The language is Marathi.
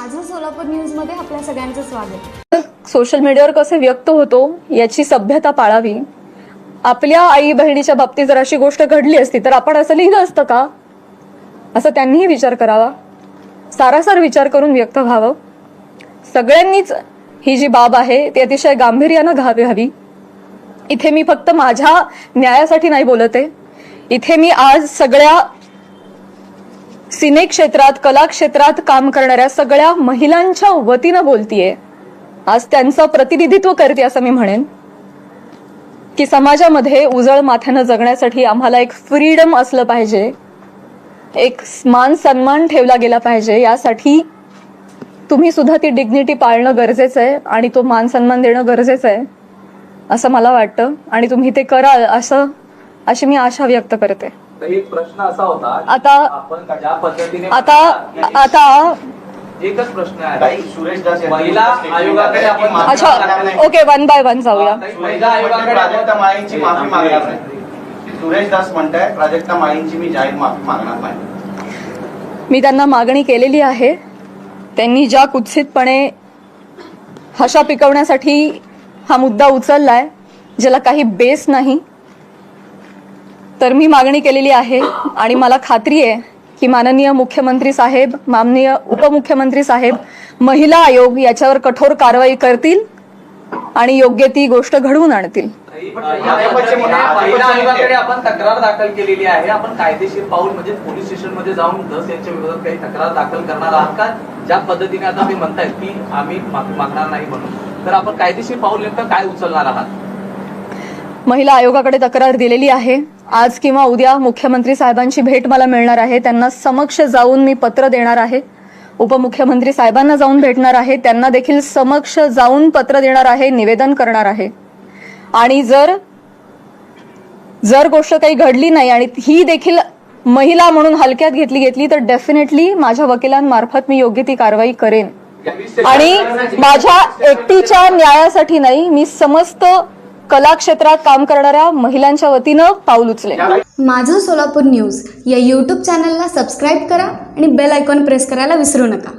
माझं सोलापूर न्यूजमध्ये आपल्या सगळ्यांचं स्वागत. सोशल मीडियावर कसे व्यक्त होतो याची सभ्यता पाळावी. आपल्या आई बहिणीच्या बाबतीत जर अशी गोष्ट घडली असती तर आपण असं लिहिलं असतं का? असं त्यांनीही विचार करावा. सारासार विचार करून व्यक्त व्हावं. सगळ्यांनीच ही जी बाब आहे ती अतिशय गांभीर्यानं घावी हवी. इथे मी फक्त माझ्या न्यायासाठी नाही बोलत. आहे इथे मी आज सगळ्या सिने क्षेत्रात कला क्षेत्रात काम करणाऱ्या सगळ्या महिलांच्या वतीनं बोलतीये. आज त्यांचं प्रतिनिधित्व करते असं मी म्हणेन. की समाजामध्ये उजळ माथ्यानं जगण्यासाठी आम्हाला एक फ्रीडम असलं पाहिजे. एक मान सन्मान ठेवला गेला पाहिजे. यासाठी तुम्ही सुद्धा ती डिग्निटी पाळणं गरजेचं आहे आणि तो मान सन्मान देणं गरजेचं आहे असं मला वाटतं. आणि तुम्ही ते कराल असं अशी मी आशा व्यक्त करते. एक प्रश्न असा होता आता- आपण ज्या पद्धतीने आता आता एकच प्रश्न आहे. सुरेश दास महिला आयोगाकडे आपण अच्छा. ओके वन बाय वन जाऊया. महिला आयोगाकडे प्राजक्ता माळींची माफी मागणार नाही. सुरेश दास म्हणताय प्राजक्ता माळींची मी जाहीर माफी मागणार नाही. मी त्यांना मागणी केलेली आहे. त्यांनी ज्या कुत्सितपणे हशा पिकवण्यासाठी हा मुद्दा उचललाय ज्याला काही बेस नाही तर मी मागणी केलेली आहे आणि मला खात्री आहे की माननीय मुख्यमंत्री साहेब माननीय उपमुख्यमंत्री साहेब महिला आयोग याच्यावर कठोर कारवाई करतील आणि योग्य ती गोष्ट घडवून आणतील. आपण तक्रार दाखल केलेली आहे. आपण कायदेशीर पाऊल म्हणजे पोलीस स्टेशनमध्ये जाऊन यांच्या विरोधात काही तक्रार दाखल करणार आहात का? ज्या पद्धतीने आता ते म्हणतायत की आम्ही मागणार नाही म्हणून. तर आपण कायदेशीर पाऊल नेमकं काय उचलणार आहात? महिला आयोगाकडे तक्रार दिलेली आहे. आज किंवा उद्या मुख्यमंत्री साहेबांची भेट मला मिळणार आहे. त्यांना समक्ष जाऊन मी पत्र देणार आहे. उपमुख्यमंत्री साहेबांना जाऊन भेटणार आहे. त्यांना देखील समक्ष जाऊन पत्र देणार आहे निवेदन करणार आहे. आणि जर जर गोष्ट काही घडली नाही आणि ही देखील महिला म्हणून हलक्यात घेतली घेतली तर डेफिनेटली माझ्या वकिलांमार्फत मी योग्य ती कारवाई करेन. आणि माझ्या एकटीच्या न्यायासाठी नाही मी समस्त कला क्षेत्रात काम करणाऱ्या महिलांच्या वतीनं पाऊल उचले माझं सोलापूर न्यूज या यूट्यूब चॅनलला सबस्क्राईब करा आणि बेल आयकॉन प्रेस करायला विसरू नका.